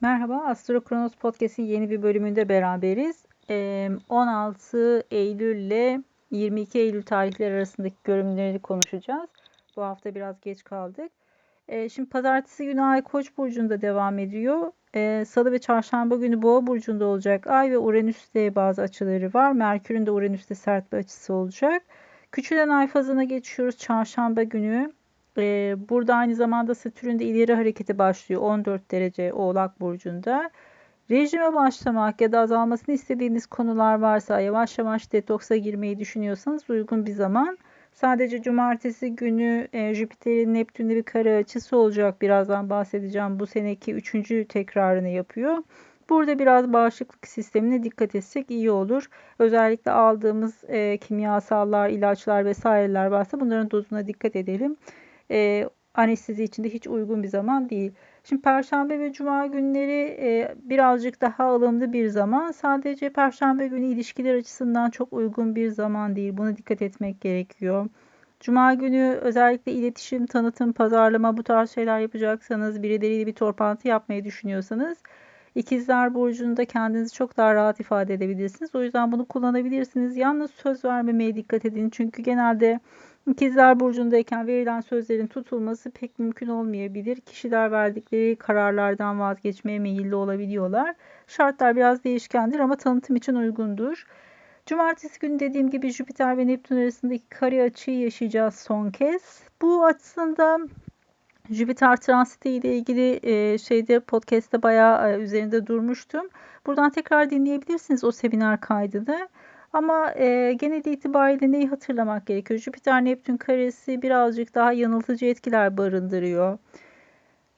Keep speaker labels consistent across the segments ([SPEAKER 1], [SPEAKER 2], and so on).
[SPEAKER 1] Merhaba, Astro Kronos Podcast'in yeni bir bölümünde beraberiz. Ee, 16 Eylül ile 22 Eylül tarihleri arasındaki görünümleri konuşacağız. Bu hafta biraz geç kaldık. Şimdi pazartesi günü Ay Koç burcunda devam ediyor. Salı ve Çarşamba günü Boğa burcunda olacak. Ay ve Uranüs'te bazı açıları var. Merkür'ün de Uranüs'te sert bir açısı olacak. Küçülen ay fazına geçiyoruz Çarşamba günü. Ee, burada aynı zamanda Satürn de ileri hareketi başlıyor 14 derece Oğlak Burcu'nda. Rejime başlamak ya da azalmasını istediğiniz konular varsa yavaş yavaş detoksa girmeyi düşünüyorsanız uygun bir zaman. Sadece cumartesi günü e, Jüpiter'in Neptün'de bir kare açısı olacak. Birazdan bahsedeceğim. Bu seneki üçüncü tekrarını yapıyor. Burada biraz bağışıklık sistemine dikkat etsek iyi olur. Özellikle aldığımız e, kimyasallar, ilaçlar vesaireler varsa bunların dozuna dikkat edelim e, anestezi için de hiç uygun bir zaman değil. Şimdi Perşembe ve Cuma günleri e, birazcık daha ılımlı bir zaman. Sadece Perşembe günü ilişkiler açısından çok uygun bir zaman değil. Buna dikkat etmek gerekiyor. Cuma günü özellikle iletişim, tanıtım, pazarlama bu tarz şeyler yapacaksanız, birileriyle bir torpantı yapmayı düşünüyorsanız İkizler Burcu'nda kendinizi çok daha rahat ifade edebilirsiniz. O yüzden bunu kullanabilirsiniz. Yalnız söz vermemeye dikkat edin. Çünkü genelde İkizler Burcu'ndayken verilen sözlerin tutulması pek mümkün olmayabilir. Kişiler verdikleri kararlardan vazgeçmeye meyilli olabiliyorlar. Şartlar biraz değişkendir ama tanıtım için uygundur. Cumartesi günü dediğim gibi Jüpiter ve Neptün arasındaki kare açıyı yaşayacağız son kez. Bu aslında Jüpiter transiti ile ilgili e, şeyde podcast'te bayağı e, üzerinde durmuştum. Buradan tekrar dinleyebilirsiniz o seminer kaydını. Ama e, genel itibariyle neyi hatırlamak gerekiyor? Jüpiter Neptün karesi birazcık daha yanıltıcı etkiler barındırıyor.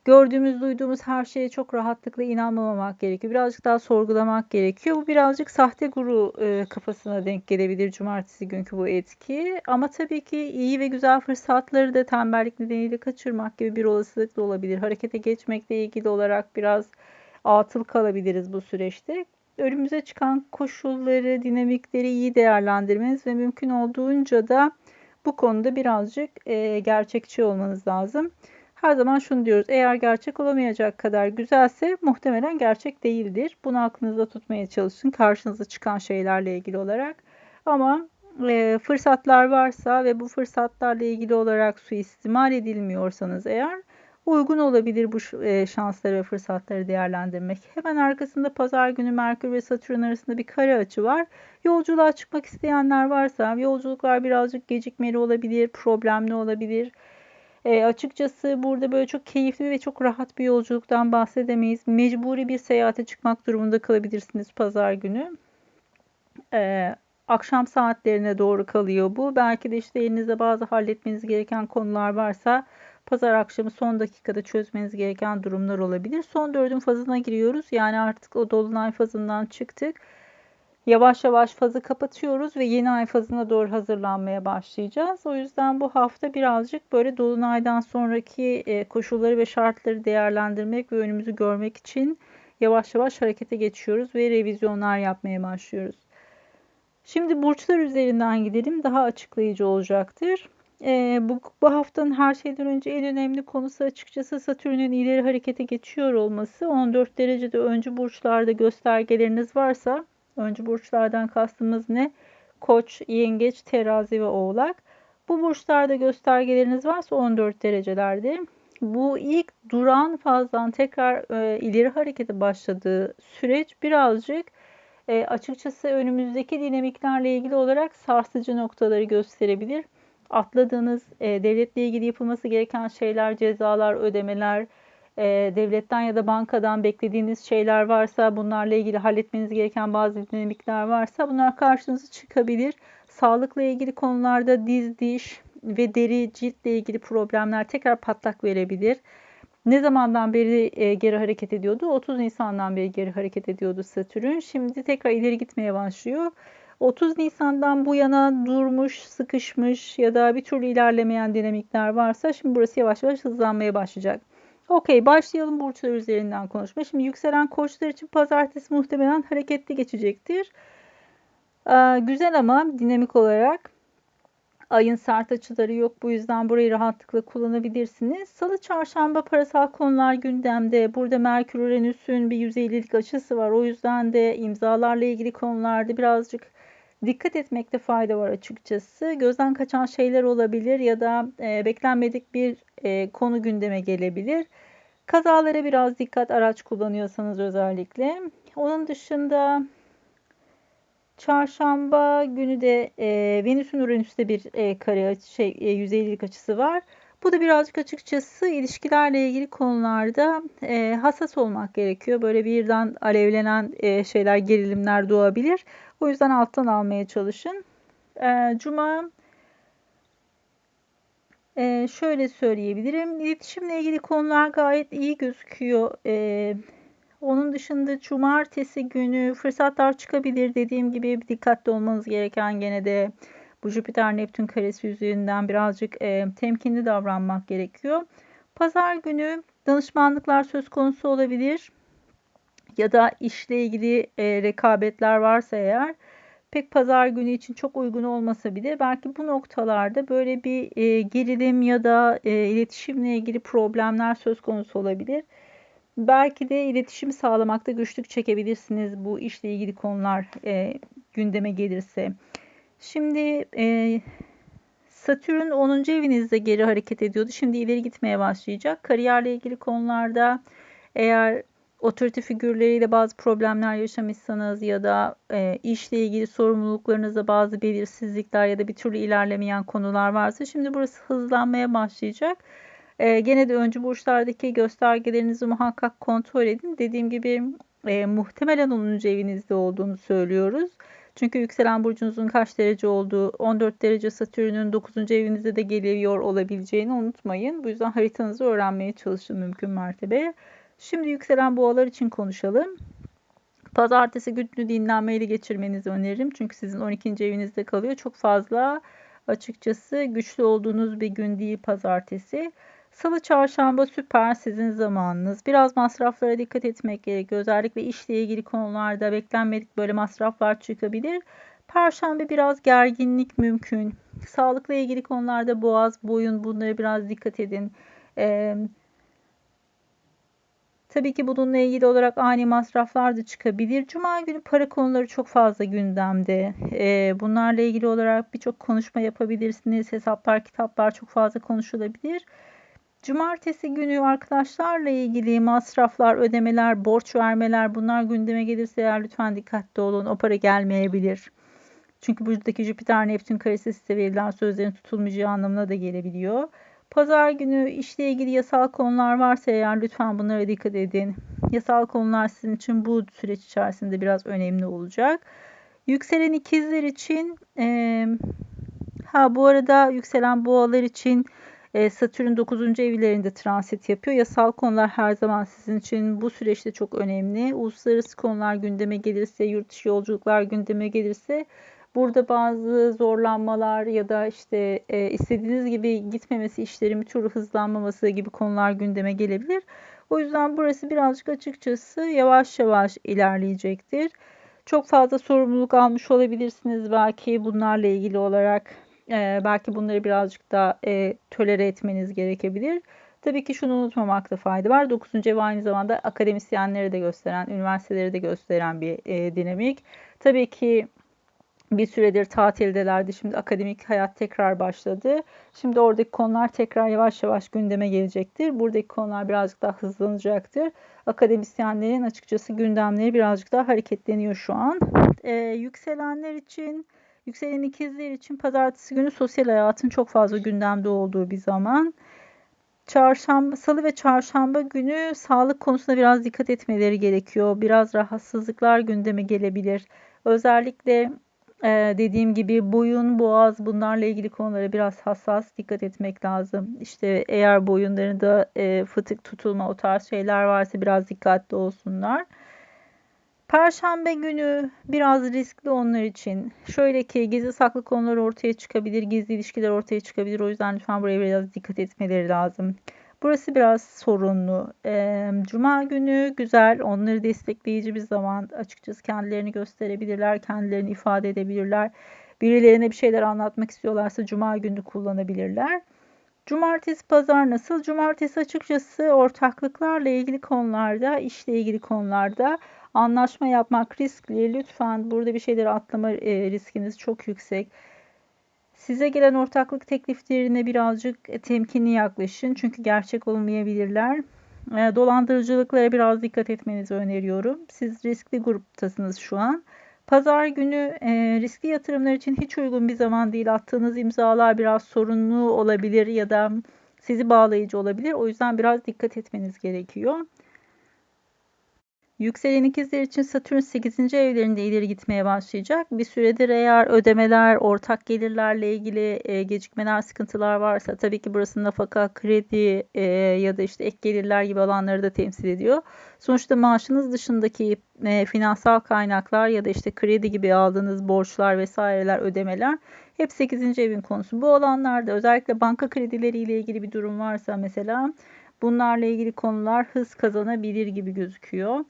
[SPEAKER 1] Gördüğümüz, duyduğumuz her şeye çok rahatlıkla inanmamak gerekiyor. Birazcık daha sorgulamak gerekiyor. Bu birazcık sahte guru e, kafasına denk gelebilir cumartesi günkü bu etki. Ama tabii ki iyi ve güzel fırsatları da tembellik nedeniyle kaçırmak gibi bir olasılık da olabilir. Harekete geçmekle ilgili olarak biraz atıl kalabiliriz bu süreçte önümüze çıkan koşulları, dinamikleri iyi değerlendirmeniz ve mümkün olduğunca da bu konuda birazcık e, gerçekçi olmanız lazım. Her zaman şunu diyoruz. Eğer gerçek olamayacak kadar güzelse muhtemelen gerçek değildir. Bunu aklınızda tutmaya çalışın. Karşınıza çıkan şeylerle ilgili olarak. Ama e, fırsatlar varsa ve bu fırsatlarla ilgili olarak suistimal edilmiyorsanız eğer uygun olabilir bu e, şansları ve fırsatları değerlendirmek. Hemen arkasında pazar günü Merkür ve Satürn arasında bir kare açı var. Yolculuğa çıkmak isteyenler varsa yolculuklar birazcık gecikmeli olabilir, problemli olabilir. E, açıkçası burada böyle çok keyifli ve çok rahat bir yolculuktan bahsedemeyiz. Mecburi bir seyahate çıkmak durumunda kalabilirsiniz pazar günü. E, akşam saatlerine doğru kalıyor bu. Belki de işte elinizde bazı halletmeniz gereken konular varsa pazar akşamı son dakikada çözmeniz gereken durumlar olabilir. Son dördün fazına giriyoruz. Yani artık o dolunay fazından çıktık. Yavaş yavaş fazı kapatıyoruz ve yeni ay fazına doğru hazırlanmaya başlayacağız. O yüzden bu hafta birazcık böyle dolunaydan sonraki e, koşulları ve şartları değerlendirmek ve önümüzü görmek için yavaş yavaş harekete geçiyoruz ve revizyonlar yapmaya başlıyoruz. Şimdi burçlar üzerinden gidelim. Daha açıklayıcı olacaktır. E, bu, bu haftanın her şeyden önce en önemli konusu açıkçası Satürn'ün ileri harekete geçiyor olması. 14 derecede öncü burçlarda göstergeleriniz varsa, öncü burçlardan kastımız ne? Koç, yengeç, terazi ve oğlak. Bu burçlarda göstergeleriniz varsa 14 derecelerde. Bu ilk duran fazdan tekrar e, ileri harekete başladığı süreç birazcık e, açıkçası önümüzdeki dinamiklerle ilgili olarak sarsıcı noktaları gösterebilir atladığınız e, devletle ilgili yapılması gereken şeyler, cezalar, ödemeler, e, devletten ya da bankadan beklediğiniz şeyler varsa, bunlarla ilgili halletmeniz gereken bazı dinamikler varsa bunlar karşınıza çıkabilir. Sağlıkla ilgili konularda diz, diş ve deri, ciltle ilgili problemler tekrar patlak verebilir. Ne zamandan beri e, geri hareket ediyordu? 30 Nisan'dan beri geri hareket ediyordu Satürn. Şimdi tekrar ileri gitmeye başlıyor. 30 Nisan'dan bu yana durmuş, sıkışmış ya da bir türlü ilerlemeyen dinamikler varsa şimdi burası yavaş yavaş hızlanmaya başlayacak. Okey başlayalım burçlar üzerinden konuşma. Şimdi yükselen koçlar için pazartesi muhtemelen hareketli geçecektir. Ee, güzel ama dinamik olarak Ayın sert açıları yok. Bu yüzden burayı rahatlıkla kullanabilirsiniz. Salı, çarşamba parasal konular gündemde. Burada Merkür Uranüs'ün bir 150'lik açısı var. O yüzden de imzalarla ilgili konularda birazcık dikkat etmekte fayda var açıkçası. Gözden kaçan şeyler olabilir ya da e, beklenmedik bir e, konu gündeme gelebilir. Kazalara biraz dikkat araç kullanıyorsanız özellikle. Onun dışında çarşamba günü de e, Venüs'ün Uranüs'te bir e, kare şey e, 150'lik açısı var. Bu da birazcık açıkçası ilişkilerle ilgili konularda e, hassas olmak gerekiyor. Böyle birden alevlenen e, şeyler, gerilimler doğabilir. O yüzden alttan almaya çalışın. E, Cuma e, şöyle söyleyebilirim. İletişimle ilgili konular gayet iyi gözüküyor. E, onun dışında cumartesi günü fırsatlar çıkabilir. Dediğim gibi dikkatli olmanız gereken gene de bu Jüpiter Neptün karesi yüzünden birazcık e, temkinli davranmak gerekiyor. Pazar günü danışmanlıklar söz konusu olabilir. Ya da işle ilgili e, rekabetler varsa eğer pek pazar günü için çok uygun olmasa bile belki bu noktalarda böyle bir e, gerilim ya da e, iletişimle ilgili problemler söz konusu olabilir. Belki de iletişim sağlamakta güçlük çekebilirsiniz bu işle ilgili konular e, gündeme gelirse. Şimdi e, Satürn 10. evinizde geri hareket ediyordu. Şimdi ileri gitmeye başlayacak. Kariyerle ilgili konularda eğer otorite figürleriyle bazı problemler yaşamışsanız ya da e, işle ilgili sorumluluklarınızda bazı belirsizlikler ya da bir türlü ilerlemeyen konular varsa şimdi burası hızlanmaya başlayacak. E, gene de öncü burçlardaki göstergelerinizi muhakkak kontrol edin. Dediğim gibi e, muhtemelen 10. evinizde olduğunu söylüyoruz. Çünkü yükselen burcunuzun kaç derece olduğu, 14 derece Satürn'ün 9. evinizde de geliyor olabileceğini unutmayın. Bu yüzden haritanızı öğrenmeye çalışın mümkün mertebe. Şimdi yükselen boğalar için konuşalım. Pazartesi gününü dinlenmeyle geçirmenizi öneririm. Çünkü sizin 12. evinizde kalıyor. Çok fazla açıkçası güçlü olduğunuz bir gün değil pazartesi. Salı, çarşamba süper sizin zamanınız. Biraz masraflara dikkat etmek gerekiyor. Özellikle işle ilgili konularda beklenmedik böyle masraflar çıkabilir. Perşembe biraz gerginlik mümkün. Sağlıkla ilgili konularda boğaz, boyun bunlara biraz dikkat edin. Ee, tabii ki bununla ilgili olarak ani masraflar da çıkabilir. Cuma günü para konuları çok fazla gündemde. Bunlarla ilgili olarak birçok konuşma yapabilirsiniz. Hesaplar, kitaplar çok fazla konuşulabilir. Cumartesi günü arkadaşlarla ilgili masraflar, ödemeler, borç vermeler bunlar gündeme gelirse eğer lütfen dikkatli olun. O para gelmeyebilir. Çünkü buradaki Jüpiter Neptün karesi size verilen sözlerin tutulmayacağı anlamına da gelebiliyor. Pazar günü işle ilgili yasal konular varsa eğer lütfen bunlara dikkat edin. Yasal konular sizin için bu süreç içerisinde biraz önemli olacak. Yükselen ikizler için e, ha bu arada yükselen boğalar için e, Satürn 9. evlerinde transit yapıyor. Yasal konular her zaman sizin için bu süreçte çok önemli. Uluslararası konular gündeme gelirse, yurt dışı yolculuklar gündeme gelirse burada bazı zorlanmalar ya da işte e, istediğiniz gibi gitmemesi, işlerin bir türlü hızlanmaması gibi konular gündeme gelebilir. O yüzden burası birazcık açıkçası yavaş yavaş ilerleyecektir. Çok fazla sorumluluk almış olabilirsiniz belki bunlarla ilgili olarak e, belki bunları birazcık daha e, tolere etmeniz gerekebilir. Tabii ki şunu unutmamakta fayda var. 9. ev aynı zamanda akademisyenleri de gösteren, üniversiteleri de gösteren bir e, dinamik. Tabii ki bir süredir tatildelerdi. Şimdi akademik hayat tekrar başladı. Şimdi oradaki konular tekrar yavaş yavaş gündeme gelecektir. Buradaki konular birazcık daha hızlanacaktır. Akademisyenlerin açıkçası gündemleri birazcık daha hareketleniyor şu an. Ee, yükselenler için Yükselen ikizler için pazartesi günü sosyal hayatın çok fazla gündemde olduğu bir zaman. Çarşamba, salı ve çarşamba günü sağlık konusunda biraz dikkat etmeleri gerekiyor. Biraz rahatsızlıklar gündeme gelebilir. Özellikle e, dediğim gibi boyun, boğaz bunlarla ilgili konulara biraz hassas dikkat etmek lazım. İşte eğer boyunlarında e, fıtık tutulma o tarz şeyler varsa biraz dikkatli olsunlar. Perşembe günü biraz riskli onlar için. Şöyle ki gizli saklı konular ortaya çıkabilir, gizli ilişkiler ortaya çıkabilir. O yüzden lütfen buraya biraz dikkat etmeleri lazım. Burası biraz sorunlu. Cuma günü güzel, onları destekleyici bir zaman. Açıkçası kendilerini gösterebilirler, kendilerini ifade edebilirler. birilerine bir şeyler anlatmak istiyorlarsa cuma günü kullanabilirler. Cumartesi pazar nasıl? Cumartesi açıkçası ortaklıklarla ilgili konularda, işle ilgili konularda anlaşma yapmak riskli. Lütfen burada bir şeyleri atlama riskiniz çok yüksek. Size gelen ortaklık tekliflerine birazcık temkinli yaklaşın. Çünkü gerçek olmayabilirler. E, dolandırıcılıklara biraz dikkat etmenizi öneriyorum. Siz riskli gruptasınız şu an. Pazar günü e, riskli yatırımlar için hiç uygun bir zaman değil. Attığınız imzalar biraz sorunlu olabilir ya da sizi bağlayıcı olabilir. O yüzden biraz dikkat etmeniz gerekiyor. Yükselen ikizler için Satürn 8. evlerinde ileri gitmeye başlayacak. Bir süredir eğer ödemeler, ortak gelirlerle ilgili e, gecikmeler, sıkıntılar varsa tabii ki burası nafaka, kredi e, ya da işte ek gelirler gibi alanları da temsil ediyor. Sonuçta maaşınız dışındaki e, finansal kaynaklar ya da işte kredi gibi aldığınız borçlar vesaireler, ödemeler hep 8. evin konusu. Bu alanlarda özellikle banka kredileriyle ilgili bir durum varsa mesela bunlarla ilgili konular hız kazanabilir gibi gözüküyor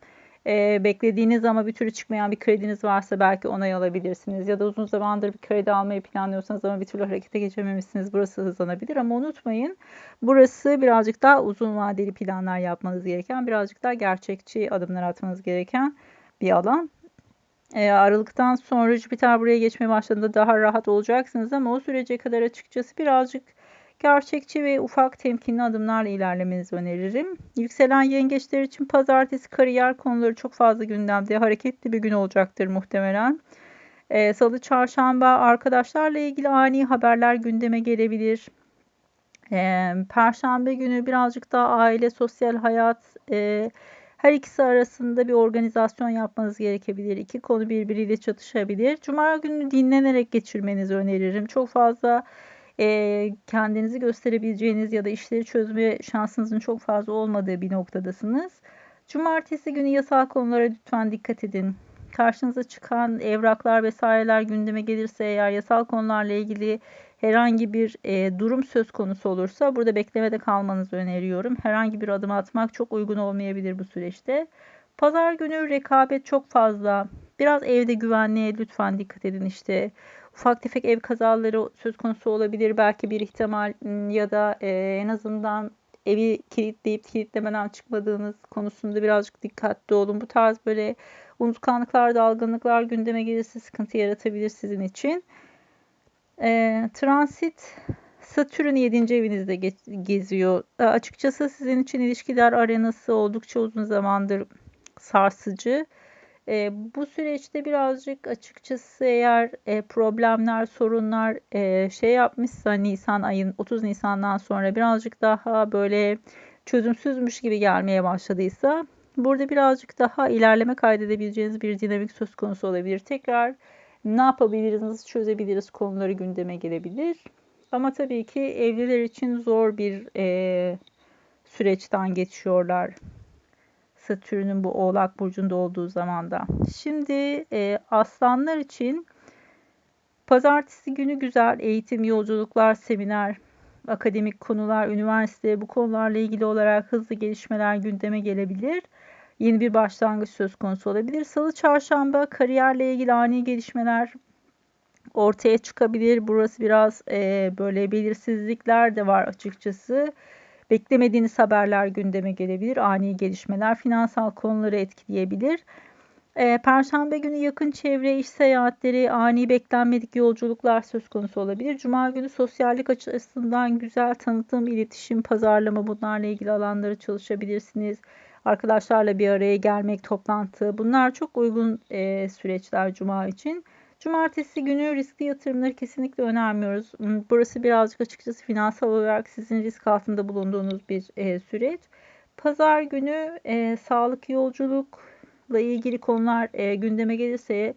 [SPEAKER 1] e, beklediğiniz ama bir türlü çıkmayan bir krediniz varsa belki onay alabilirsiniz. Ya da uzun zamandır bir kredi almayı planlıyorsanız ama bir türlü harekete geçememişsiniz. Burası hızlanabilir ama unutmayın burası birazcık daha uzun vadeli planlar yapmanız gereken, birazcık daha gerçekçi adımlar atmanız gereken bir alan. E, Aralıktan sonra Jüpiter buraya geçmeye başladığında daha rahat olacaksınız ama o sürece kadar açıkçası birazcık gerçekçi ve ufak temkinli adımlarla ilerlemenizi öneririm. Yükselen yengeçler için pazartesi kariyer konuları çok fazla gündemde. Hareketli bir gün olacaktır muhtemelen. Ee, Salı, çarşamba arkadaşlarla ilgili ani haberler gündeme gelebilir. Ee, Perşembe günü birazcık daha aile, sosyal hayat, e, her ikisi arasında bir organizasyon yapmanız gerekebilir. İki konu birbiriyle çatışabilir. Cuma günü dinlenerek geçirmenizi öneririm. Çok fazla e, kendinizi gösterebileceğiniz ya da işleri çözme şansınızın çok fazla olmadığı bir noktadasınız. Cumartesi günü yasal konulara lütfen dikkat edin. Karşınıza çıkan evraklar vesaireler gündeme gelirse eğer yasal konularla ilgili herhangi bir e, durum söz konusu olursa burada beklemede kalmanızı öneriyorum. Herhangi bir adım atmak çok uygun olmayabilir bu süreçte. Pazar günü rekabet çok fazla. Biraz evde güvenliğe lütfen dikkat edin işte ufak tefek ev kazaları söz konusu olabilir. Belki bir ihtimal ıı, ya da e, en azından evi kilitleyip kilitlemeden çıkmadığınız konusunda birazcık dikkatli olun. Bu tarz böyle unutkanlıklar, dalgınlıklar gündeme gelirse sıkıntı yaratabilir sizin için. E, transit Satürn 7. evinizde geziyor. E, açıkçası sizin için ilişkiler arenası oldukça uzun zamandır sarsıcı. E, bu süreçte birazcık açıkçası eğer e, problemler, sorunlar e, şey yapmışsa Nisan ayın 30 Nisan'dan sonra birazcık daha böyle çözümsüzmüş gibi gelmeye başladıysa burada birazcık daha ilerleme kaydedebileceğiniz bir dinamik söz konusu olabilir. Tekrar ne yapabiliriz, nasıl çözebiliriz konuları gündeme gelebilir. Ama tabii ki evliler için zor bir e, süreçten geçiyorlar. Satürn'ün bu Oğlak Burcu'nda olduğu zamanda. Şimdi e, aslanlar için pazartesi günü güzel eğitim, yolculuklar, seminer, akademik konular, üniversite bu konularla ilgili olarak hızlı gelişmeler gündeme gelebilir. Yeni bir başlangıç söz konusu olabilir. Salı, çarşamba kariyerle ilgili ani gelişmeler ortaya çıkabilir. Burası biraz e, böyle belirsizlikler de var açıkçası. Beklemediğiniz haberler gündeme gelebilir. Ani gelişmeler finansal konuları etkileyebilir. Ee, Perşembe günü yakın çevre, iş seyahatleri, ani beklenmedik yolculuklar söz konusu olabilir. Cuma günü sosyallik açısından güzel tanıtım, iletişim, pazarlama bunlarla ilgili alanları çalışabilirsiniz. Arkadaşlarla bir araya gelmek, toplantı bunlar çok uygun e, süreçler Cuma için. Cumartesi günü riskli yatırımları kesinlikle önermiyoruz. Hmm, burası birazcık açıkçası finansal olarak sizin risk altında bulunduğunuz bir e, süreç. Pazar günü e, sağlık yolculukla ilgili konular e, gündeme gelirse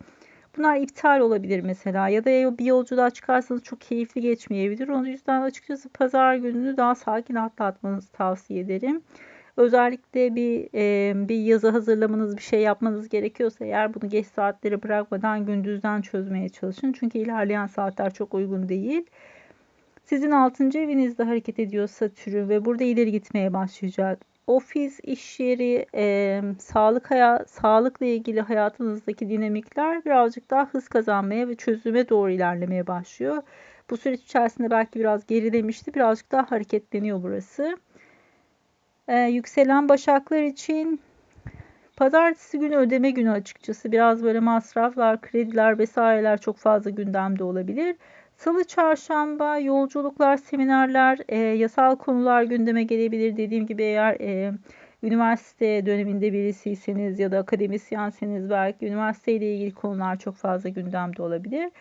[SPEAKER 1] bunlar iptal olabilir mesela ya da bir yolculuğa çıkarsanız çok keyifli geçmeyebilir. Onun yüzden açıkçası pazar gününü daha sakin atlatmanızı tavsiye ederim. Özellikle bir e, bir yazı hazırlamanız, bir şey yapmanız gerekiyorsa eğer bunu geç saatlere bırakmadan gündüzden çözmeye çalışın. Çünkü ilerleyen saatler çok uygun değil. Sizin 6. evinizde hareket ediyor Satürn ve burada ileri gitmeye başlayacak. ofis, iş yeri, e, sağlık hayat, sağlıkla ilgili hayatınızdaki dinamikler birazcık daha hız kazanmaya ve çözüme doğru ilerlemeye başlıyor. Bu süreç içerisinde belki biraz gerilemişti. Birazcık daha hareketleniyor burası. E, yükselen başaklar için pazartesi günü ödeme günü açıkçası. Biraz böyle masraflar, krediler vesaireler çok fazla gündemde olabilir. Salı, çarşamba yolculuklar, seminerler, e, yasal konular gündeme gelebilir. Dediğim gibi eğer e, üniversite döneminde birisiyseniz ya da akademisyenseniz belki üniversiteyle ilgili konular çok fazla gündemde olabilir.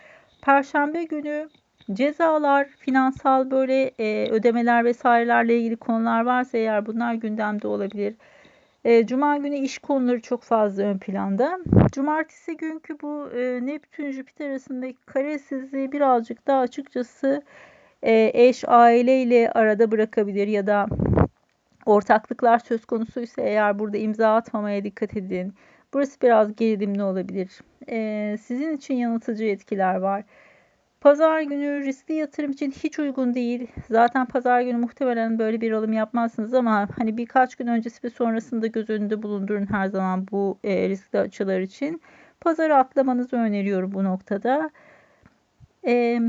[SPEAKER 1] Perşembe günü cezalar, finansal böyle e, ödemeler vesairelerle ilgili konular varsa eğer bunlar gündemde olabilir. E, Cuma günü iş konuları çok fazla ön planda. Cumartesi günkü bu e, Neptün Jüpiter arasındaki karesizliği birazcık daha açıkçası e, eş aileyle arada bırakabilir ya da ortaklıklar söz konusuysa eğer burada imza atmamaya dikkat edin. Burası biraz gerilimli olabilir. E, sizin için yanıltıcı etkiler var. Pazar günü riskli yatırım için hiç uygun değil. Zaten pazar günü muhtemelen böyle bir alım yapmazsınız ama hani birkaç gün öncesi ve sonrasında göz önünde bulundurun her zaman bu e, riskli açılar için. Pazarı atlamanızı öneriyorum bu noktada. E,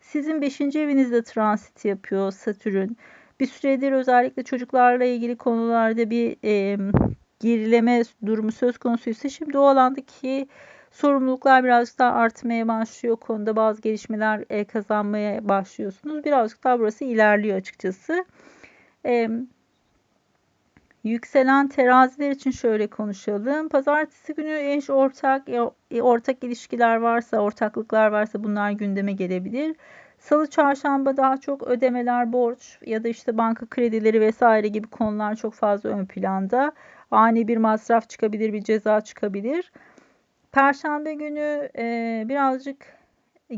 [SPEAKER 1] sizin 5. evinizde transit yapıyor Satürn. Bir süredir özellikle çocuklarla ilgili konularda bir e, gerileme durumu söz konusuysa şimdi o alandaki sorumluluklar birazcık daha artmaya başlıyor. Konuda bazı gelişmeler e, kazanmaya başlıyorsunuz. Birazcık daha burası ilerliyor açıkçası. E, yükselen teraziler için şöyle konuşalım. Pazartesi günü eş ortak e, ortak ilişkiler varsa, ortaklıklar varsa bunlar gündeme gelebilir. Salı çarşamba daha çok ödemeler, borç ya da işte banka kredileri vesaire gibi konular çok fazla ön planda. Ani bir masraf çıkabilir, bir ceza çıkabilir. Perşembe günü e, birazcık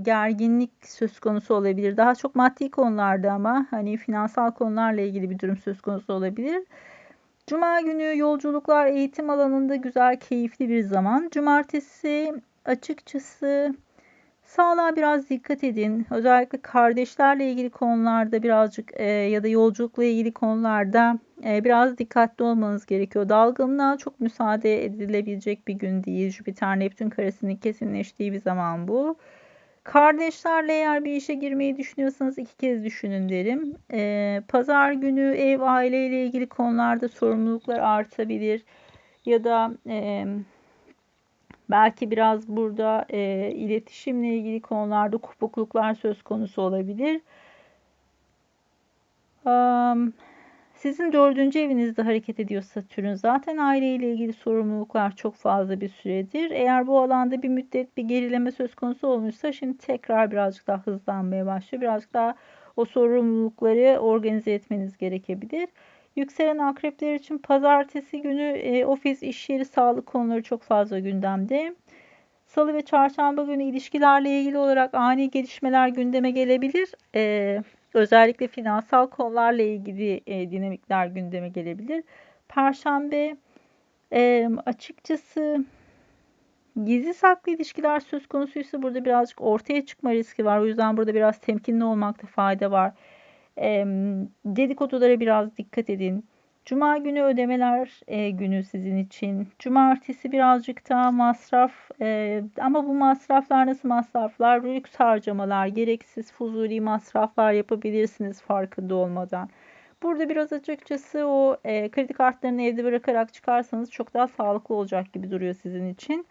[SPEAKER 1] gerginlik söz konusu olabilir. Daha çok maddi konularda ama hani finansal konularla ilgili bir durum söz konusu olabilir. Cuma günü yolculuklar eğitim alanında güzel, keyifli bir zaman. Cumartesi açıkçası Sağlığa biraz dikkat edin. Özellikle kardeşlerle ilgili konularda birazcık e, ya da yolculukla ilgili konularda e, biraz dikkatli olmanız gerekiyor. Dalgınlığa çok müsaade edilebilecek bir gün değil. Jüpiter Neptün karesinin kesinleştiği bir zaman bu. Kardeşlerle eğer bir işe girmeyi düşünüyorsanız iki kez düşünün derim. E, Pazar günü ev aileyle ilgili konularda sorumluluklar artabilir. Ya da e, Belki biraz burada e, iletişimle ilgili konularda kopukluklar söz konusu olabilir. Um, sizin dördüncü evinizde hareket ediyor Satürn. Zaten aileyle ilgili sorumluluklar çok fazla bir süredir. Eğer bu alanda bir müddet bir gerileme söz konusu olmuşsa şimdi tekrar birazcık daha hızlanmaya başlıyor. Birazcık daha o sorumlulukları organize etmeniz gerekebilir. Yükselen akrepler için pazartesi günü e, ofis, iş yeri, sağlık konuları çok fazla gündemde. Salı ve çarşamba günü ilişkilerle ilgili olarak ani gelişmeler gündeme gelebilir. E, özellikle finansal konularla ilgili e, dinamikler gündeme gelebilir. Perşembe e, açıkçası gizli saklı ilişkiler söz konusuysa burada birazcık ortaya çıkma riski var. O yüzden burada biraz temkinli olmakta fayda var. E, dedikodulara biraz dikkat edin. Cuma günü ödemeler e, günü sizin için. Cumartesi birazcık daha masraf e, ama bu masraflar nasıl masraflar? Lüks harcamalar, gereksiz fuzuli masraflar yapabilirsiniz farkında olmadan. Burada biraz açıkçası o e, kredi kartlarını evde bırakarak çıkarsanız çok daha sağlıklı olacak gibi duruyor sizin için.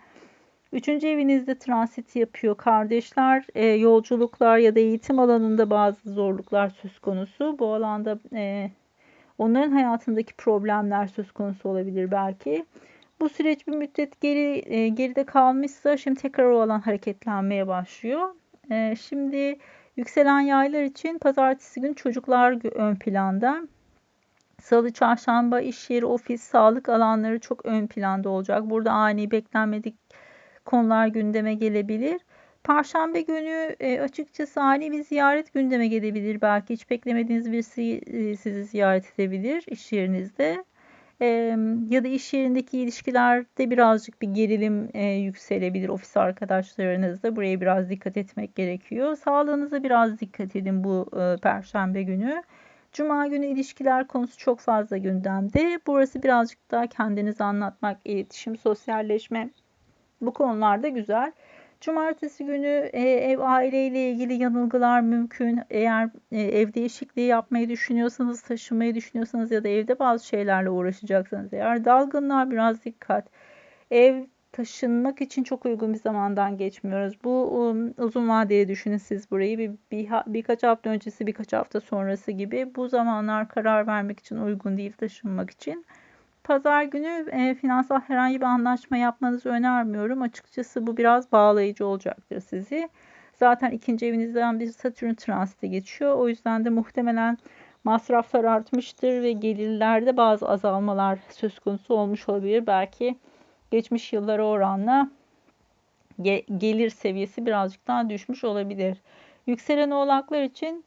[SPEAKER 1] Üçüncü evinizde transit yapıyor. Kardeşler, e, yolculuklar ya da eğitim alanında bazı zorluklar söz konusu. Bu alanda e, onların hayatındaki problemler söz konusu olabilir belki. Bu süreç bir müddet geri e, geride kalmışsa şimdi tekrar o alan hareketlenmeye başlıyor. E, şimdi yükselen yaylar için pazartesi günü çocuklar ön planda. Salı, çarşamba iş yeri, ofis, sağlık alanları çok ön planda olacak. Burada ani beklenmedik konular gündeme gelebilir. Perşembe günü e, açıkçası ani bir ziyaret gündeme gelebilir. Belki hiç beklemediğiniz birisi e, sizi ziyaret edebilir iş yerinizde. Ya da iş yerindeki ilişkilerde birazcık bir gerilim e, yükselebilir ofis arkadaşlarınızla. Buraya biraz dikkat etmek gerekiyor. Sağlığınıza biraz dikkat edin bu perşembe günü. Cuma günü ilişkiler konusu çok fazla gündemde. Burası birazcık daha kendinizi anlatmak, iletişim, sosyalleşme bu konularda güzel. Cumartesi günü e, ev aileyle ilgili yanılgılar mümkün. Eğer e, ev değişikliği yapmayı düşünüyorsanız, taşımayı düşünüyorsanız ya da evde bazı şeylerle uğraşacaksanız eğer dalgınlar biraz dikkat. Ev taşınmak için çok uygun bir zamandan geçmiyoruz. Bu um, uzun vadeye düşünün siz burayı bir, bir birkaç hafta öncesi birkaç hafta sonrası gibi bu zamanlar karar vermek için uygun değil taşınmak için. Pazar günü e, finansal herhangi bir anlaşma yapmanızı önermiyorum. Açıkçası bu biraz bağlayıcı olacaktır sizi. Zaten ikinci evinizden bir Satürn transiti geçiyor. O yüzden de muhtemelen masraflar artmıştır ve gelirlerde bazı azalmalar söz konusu olmuş olabilir. Belki geçmiş yıllara oranla gelir seviyesi birazcık daha düşmüş olabilir. Yükselen oğlaklar için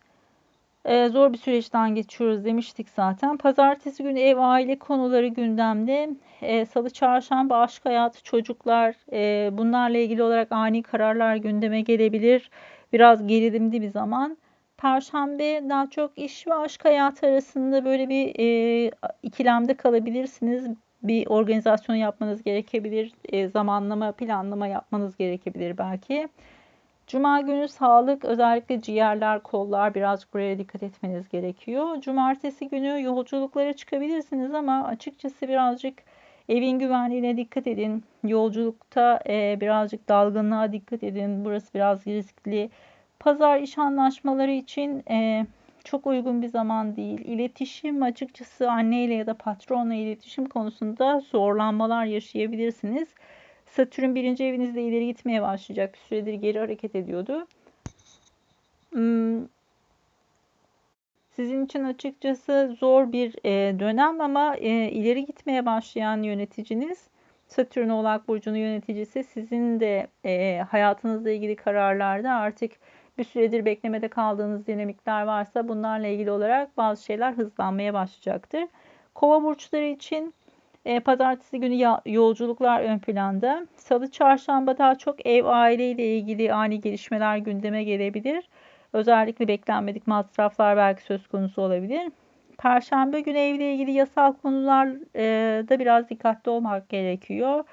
[SPEAKER 1] e, zor bir süreçten geçiyoruz demiştik zaten. Pazartesi günü ev aile konuları gündemde. E, Salı çarşamba aşk hayatı çocuklar e, bunlarla ilgili olarak ani kararlar gündeme gelebilir. Biraz gerilimli bir zaman. Perşembe daha çok iş ve aşk hayatı arasında böyle bir e, ikilemde kalabilirsiniz bir organizasyon yapmanız gerekebilir. E, zamanlama, planlama yapmanız gerekebilir belki. Cuma günü sağlık özellikle ciğerler, kollar birazcık buraya dikkat etmeniz gerekiyor. Cumartesi günü yolculuklara çıkabilirsiniz ama açıkçası birazcık evin güvenliğine dikkat edin. Yolculukta e, birazcık dalgınlığa dikkat edin. Burası biraz riskli. Pazar iş anlaşmaları için e, çok uygun bir zaman değil. İletişim açıkçası anneyle ya da patronla iletişim konusunda zorlanmalar yaşayabilirsiniz. Satürn birinci evinizde ileri gitmeye başlayacak. Bir süredir geri hareket ediyordu. Hmm. Sizin için açıkçası zor bir e, dönem ama e, ileri gitmeye başlayan yöneticiniz Satürn Oğlak Burcu'nun yöneticisi sizin de e, hayatınızla ilgili kararlarda artık bir süredir beklemede kaldığınız dinamikler varsa bunlarla ilgili olarak bazı şeyler hızlanmaya başlayacaktır. Kova burçları için e, pazartesi günü yolculuklar ön planda. Salı, çarşamba daha çok ev, aile ile ilgili ani gelişmeler gündeme gelebilir. Özellikle beklenmedik masraflar belki söz konusu olabilir. Perşembe günü evle ilgili yasal konularda e, biraz dikkatli olmak gerekiyor.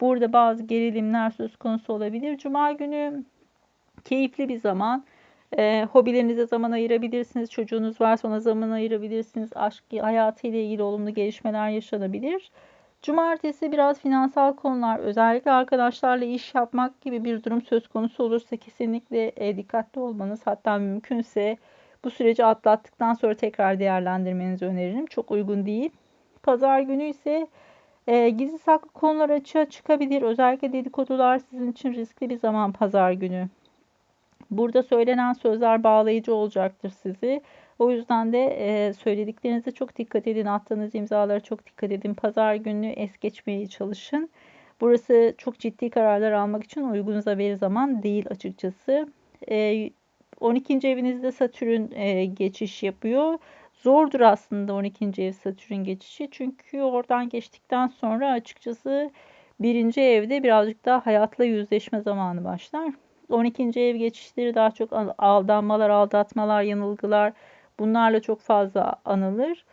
[SPEAKER 1] Burada bazı gerilimler söz konusu olabilir. Cuma günü keyifli bir zaman. E, hobilerinize zaman ayırabilirsiniz. Çocuğunuz varsa ona zaman ayırabilirsiniz. Aşk hayatı ile ilgili olumlu gelişmeler yaşanabilir. Cumartesi biraz finansal konular, özellikle arkadaşlarla iş yapmak gibi bir durum söz konusu olursa kesinlikle e, dikkatli olmanız, hatta mümkünse bu süreci atlattıktan sonra tekrar değerlendirmenizi öneririm. Çok uygun değil. Pazar günü ise e, gizli saklı konular açığa çıkabilir. Özellikle dedikodular sizin için riskli bir zaman pazar günü. Burada söylenen sözler bağlayıcı olacaktır sizi. O yüzden de e, söylediklerinize çok dikkat edin. Attığınız imzalara çok dikkat edin. Pazar günü es geçmeye çalışın. Burası çok ciddi kararlar almak için uygun bir zaman değil açıkçası. E, 12. evinizde Satürn e, geçiş yapıyor. Zordur aslında 12. ev Satürn geçişi. Çünkü oradan geçtikten sonra açıkçası birinci evde birazcık daha hayatla yüzleşme zamanı başlar. 12. ev geçişleri daha çok aldanmalar, aldatmalar, yanılgılar bunlarla çok fazla anılır.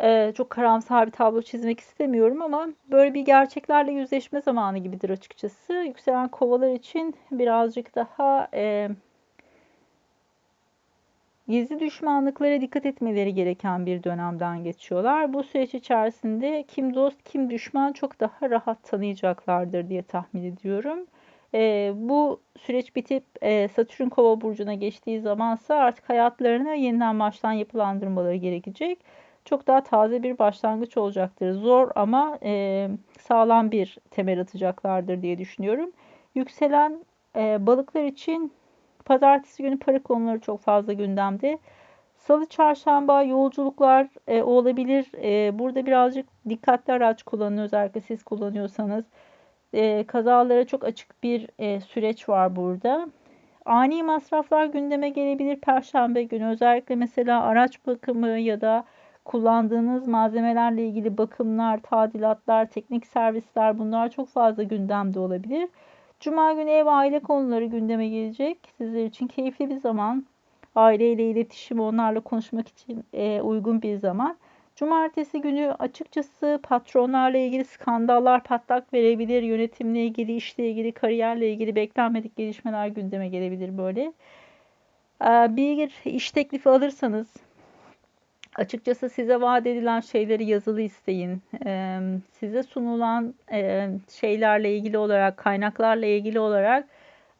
[SPEAKER 1] Ee, çok karamsar bir tablo çizmek istemiyorum ama böyle bir gerçeklerle yüzleşme zamanı gibidir açıkçası. Yükselen kovalar için birazcık daha e, gizli düşmanlıklara dikkat etmeleri gereken bir dönemden geçiyorlar. Bu süreç içerisinde kim dost kim düşman çok daha rahat tanıyacaklardır diye tahmin ediyorum. E, bu süreç bitip e, Satürn Kova burcuna geçtiği zamansa artık hayatlarını yeniden baştan yapılandırmaları gerekecek. Çok daha taze bir başlangıç olacaktır. Zor ama e, sağlam bir temel atacaklardır diye düşünüyorum. Yükselen e, balıklar için pazartesi günü para konuları çok fazla gündemde. Salı, çarşamba yolculuklar e, olabilir. E, burada birazcık dikkatli araç kullanın özellikle siz kullanıyorsanız e, kazalara çok açık bir e, süreç var burada. Ani masraflar gündeme gelebilir Perşembe günü. Özellikle mesela araç bakımı ya da kullandığınız malzemelerle ilgili bakımlar, tadilatlar, teknik servisler bunlar çok fazla gündemde olabilir. Cuma günü ev aile konuları gündeme gelecek. Sizler için keyifli bir zaman. aileyle iletişim, onlarla konuşmak için e, uygun bir zaman. Cumartesi günü açıkçası patronlarla ilgili skandallar patlak verebilir. Yönetimle ilgili, işle ilgili, kariyerle ilgili beklenmedik gelişmeler gündeme gelebilir böyle. Ee, bir iş teklifi alırsanız açıkçası size vaat edilen şeyleri yazılı isteyin. Ee, size sunulan e, şeylerle ilgili olarak, kaynaklarla ilgili olarak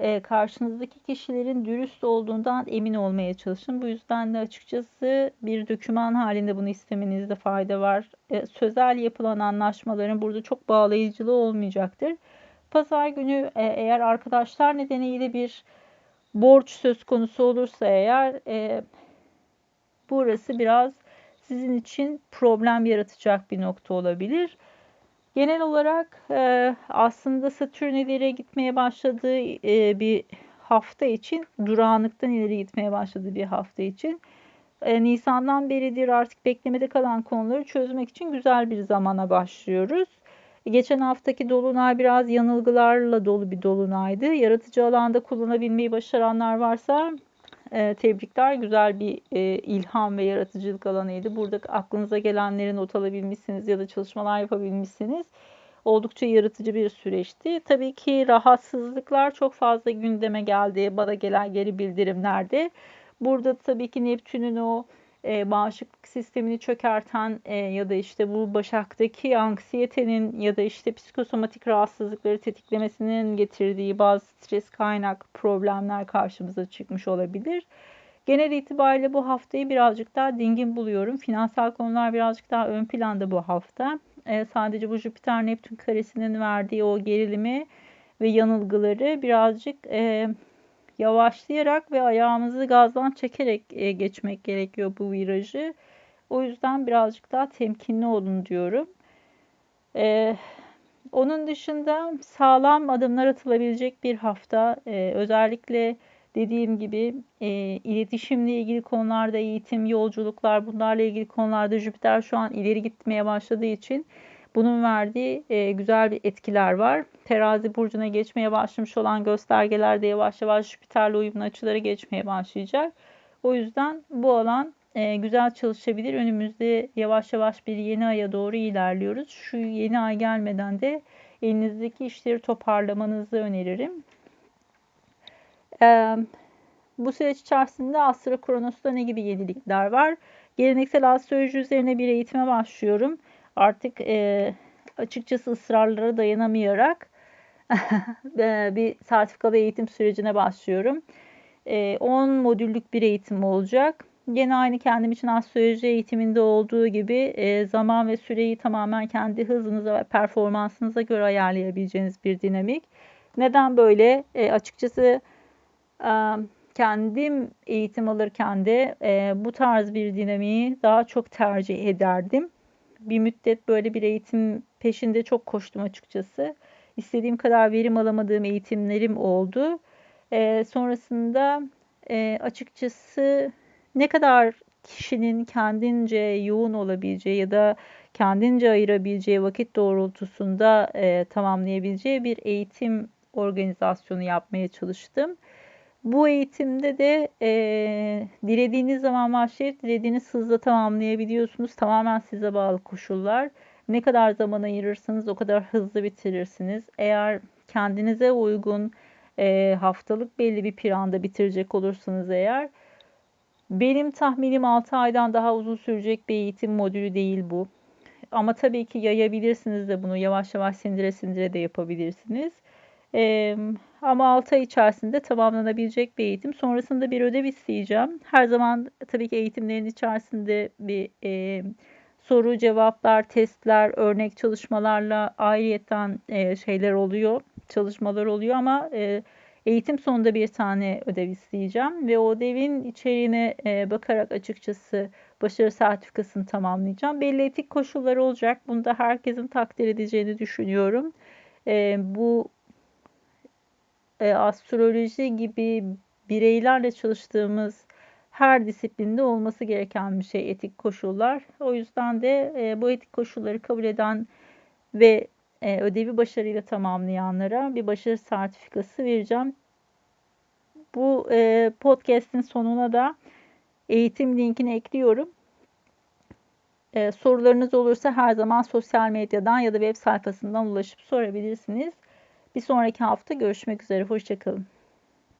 [SPEAKER 1] e, karşınızdaki kişilerin dürüst olduğundan emin olmaya çalışın. Bu yüzden de açıkçası bir döküman halinde bunu istemenizde fayda var. E, sözel yapılan anlaşmaların burada çok bağlayıcılığı olmayacaktır. Pazar günü e, eğer arkadaşlar nedeniyle bir borç söz konusu olursa eğer e, burası biraz sizin için problem yaratacak bir nokta olabilir. Genel olarak e, aslında Satürn ileri gitmeye başladığı e, bir hafta için durağanlıktan ileri gitmeye başladığı bir hafta için e, Nisan'dan beridir artık beklemede kalan konuları çözmek için güzel bir zamana başlıyoruz. Geçen haftaki dolunay biraz yanılgılarla dolu bir dolunaydı. Yaratıcı alanda kullanabilmeyi başaranlar varsa e, tebrikler. Güzel bir e, ilham ve yaratıcılık alanıydı. Burada aklınıza gelenleri not alabilmişsiniz ya da çalışmalar yapabilmişsiniz. Oldukça yaratıcı bir süreçti. Tabii ki rahatsızlıklar çok fazla gündeme geldi. Bana gelen geri bildirimlerde. Burada tabii ki Neptün'ün o e, bağışıklık sistemini çökerten e, ya da işte bu başaktaki anksiyetenin ya da işte psikosomatik rahatsızlıkları tetiklemesinin getirdiği bazı stres kaynak problemler karşımıza çıkmış olabilir. Genel itibariyle bu haftayı birazcık daha dingin buluyorum. Finansal konular birazcık daha ön planda bu hafta. E, sadece bu Jüpiter-Neptün karesinin verdiği o gerilimi ve yanılgıları birazcık e, yavaşlayarak ve ayağımızı gazdan çekerek e, geçmek gerekiyor bu virajı. O yüzden birazcık daha temkinli olun diyorum. Ee, onun dışında sağlam adımlar atılabilecek bir hafta. Ee, özellikle dediğim gibi e, iletişimle ilgili konularda eğitim, yolculuklar bunlarla ilgili konularda Jüpiter şu an ileri gitmeye başladığı için bunun verdiği e, güzel bir etkiler var. Terazi burcuna geçmeye başlamış olan göstergeler de yavaş yavaş Jüpiter'le uyumlu açıları geçmeye başlayacak. O yüzden bu alan e, güzel çalışabilir. Önümüzde yavaş yavaş bir yeni aya doğru ilerliyoruz. Şu yeni ay gelmeden de elinizdeki işleri toparlamanızı öneririm. E, bu süreç içerisinde Astro Kronos'ta ne gibi yenilikler var? Geleneksel astroloji üzerine bir eğitime başlıyorum artık e, açıkçası ısrarlara dayanamayarak bir sertifikalı eğitim sürecine başlıyorum. E, 10 modüllük bir eğitim olacak. Gene aynı kendim için astroloji eğitiminde olduğu gibi e, zaman ve süreyi tamamen kendi hızınıza ve performansınıza göre ayarlayabileceğiniz bir dinamik. Neden böyle? E, açıkçası e, kendim eğitim alırken de e, bu tarz bir dinamiği daha çok tercih ederdim bir müddet böyle bir eğitim peşinde çok koştum açıkçası. İstediğim kadar verim alamadığım eğitimlerim oldu. E, sonrasında e, açıkçası ne kadar kişinin kendince yoğun olabileceği ya da kendince ayırabileceği vakit doğrultusunda e, tamamlayabileceği bir eğitim organizasyonu yapmaya çalıştım. Bu eğitimde de e, dilediğiniz zaman başlayıp dilediğiniz hızla tamamlayabiliyorsunuz. Tamamen size bağlı koşullar. Ne kadar zaman ayırırsanız o kadar hızlı bitirirsiniz. Eğer kendinize uygun e, haftalık belli bir planda bitirecek olursanız eğer benim tahminim 6 aydan daha uzun sürecek bir eğitim modülü değil bu. Ama tabii ki yayabilirsiniz de bunu yavaş yavaş sindire sindire de yapabilirsiniz. Ama 6 ay içerisinde tamamlanabilecek bir eğitim. Sonrasında bir ödev isteyeceğim. Her zaman tabii ki eğitimlerin içerisinde bir e, soru, cevaplar, testler, örnek çalışmalarla ayrıyetten e, şeyler oluyor, çalışmalar oluyor ama e, eğitim sonunda bir tane ödev isteyeceğim ve o ödevin içeriğine e, bakarak açıkçası başarı sertifikasını tamamlayacağım. Belli etik koşulları olacak. Bunu da herkesin takdir edeceğini düşünüyorum. E, bu e, astroloji gibi bireylerle çalıştığımız her disiplinde olması gereken bir şey etik koşullar. O yüzden de e, bu etik koşulları kabul eden ve e, ödevi başarıyla tamamlayanlara bir başarı sertifikası vereceğim. Bu e, podcast'in sonuna da eğitim linkini ekliyorum. Ee, sorularınız olursa her zaman sosyal medyadan ya da web sayfasından ulaşıp sorabilirsiniz. Bir sonraki hafta görüşmek üzere. Hoşçakalın.